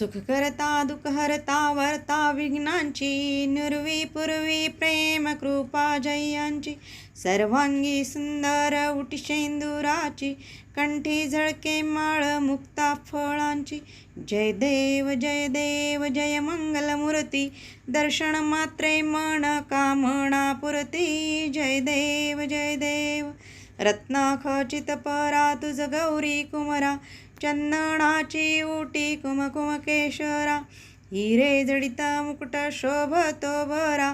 सुख करता दुःख हरता वर्ता विघ्नांची नुरवी पूर्वी प्रेम कृपा जयांची सर्वांगी सुंदर उटी शेंदुराची कंठी झळके माळ मुक्ता फळांची. जय देव जय देव जय मंगलमूर्ती दर्शन मात्रे मन कामना पुरती जय देव जय देव रत्नाखचित परा तुझ गौरी कुमरा चंदनाची उटी कुमकुम केशरा हिरे जडिता मुकुट शोभतो भरा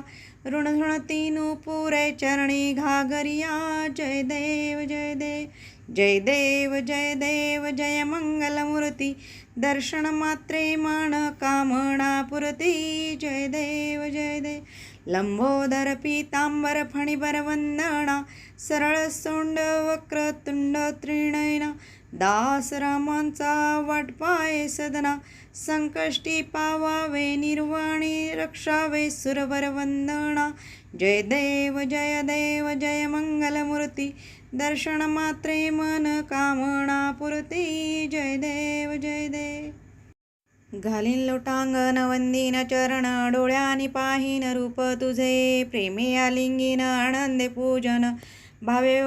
ऋण ऋणतीनु पुरे चरणी घागरिया जय देव जय देव जय देव जय देव जय मंगलमूर्ती। दर्शन मात्रे मन कामना पुरती जय देव जय देव। लंबोदर पीतांबर फणीबर वंदना। सरळ सोंड वक्रतुंड त्रिणयना दास रामांचा वाटपाय सदना। संकष्टी पावावे निर्वाणी रक्षावे सुरवर वंदना। जय देव जय देव जय मंगलमूर्ती। दर्शन मात्रे मन कामना पुरती. जय देव जय देव. घालीन लोटांगण वंदीन चरण डोळ्यानी पाहीन रूप तुझे. प्रेमी आलिंगीन आनंदे पूजन. भावे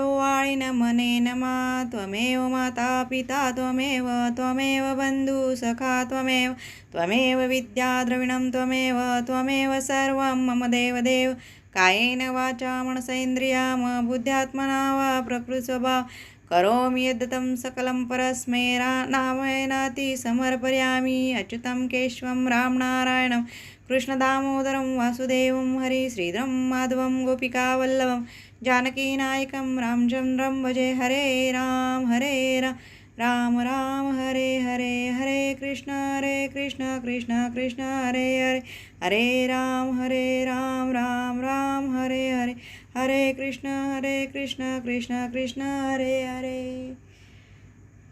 मने नमा त्वमेव माता पिता त्वमेव त्वमेव बंधू सखा त्वमेव त्वमेव विद्याद्रविणं त्वमेव त्वमेव सर्वं मम देवदेव। कायेन वाचा म बुद्ध्यात्मना वा प्रकृतिस्वभाव करोमि यद्दतं सकलं परस्मै रा नामयनाति समर्पयामि अच्युतं केशवं रामनारायणं कृष्णदामोदरं वासुदेवं हरि श्रीधरं माधवं गोपिकावल्लभं जानकीनायकं रामचन्द्रं भजे हरे राम हरे राम राम राम हरे हरे हरे कृष्ण हरे कृष्ण कृष्ण कृष्ण हरे हरे हरे राम हरे राम राम राम हरे हरे हरे कृष्ण हरे कृष्ण कृष्ण कृष्ण हरे हरे।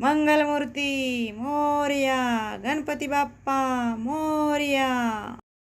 मंगलमूर्ती मोर्या गणपती बाप्पा मोर्या।